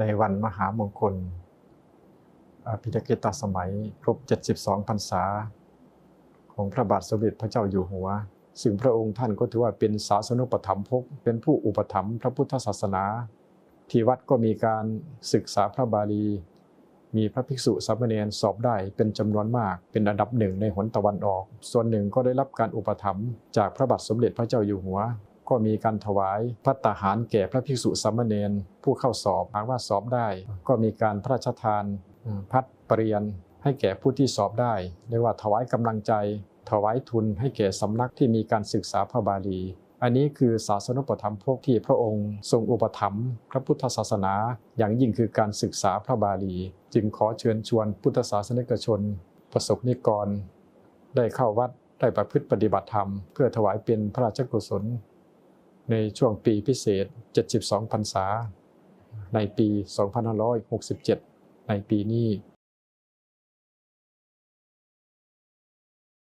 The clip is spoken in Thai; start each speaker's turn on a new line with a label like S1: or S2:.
S1: ในวันมหามงคลอภิธกิตสมัยครบ 72 พรรษา ของพระบาทสมเด็จพระเจ้าอยู่หัว ซึ่งพระองค์ท่านก็ถือว่าเป็นศาสนุปถัมภกเป็นผู้อุปถัมภ์พระพุทธศาสนา ที่วัดก็มีการศึกษาพระบาลี มีพระภิกษุสามเณรสอบได้เป็นจำนวนมากเป็นอันดับหนึ่งในหนตะวันออก ส่วนหนึ่งก็ได้รับการอุปถัมภ์จากพระบาทสมเด็จพระเจ้าอยู่หัว ก็มีการถวายพัตตาหารแก่พระภิกษุสามเณรผู้เข้าสอบหากว่าสอบได้ ก็มีการพระราชทานพัดปรริญให้แก่ผู้ที่สอบได้เรียกว่าถวายกำลังใจ ถวายทุนให้แก่สำนักที่มีการศึกษาพระบาลี อันนี้คือศาสนุปถัมภกที่พระองค์ทรงอุปถัมภ์พระพุทธศาสนา อย่างยิ่งคือการศึกษาพระบาลี จึงขอเชิญชวนพุทธศาสนิกชน ประสบนิกร ได้เข้าวัดได้ประพฤติปฏิบัติธรรม เพื่อถวายเป็นพระราชกุศล ในช่วงปีพิเศษ 72 พรรษา ในปี 2567 ในปีนี้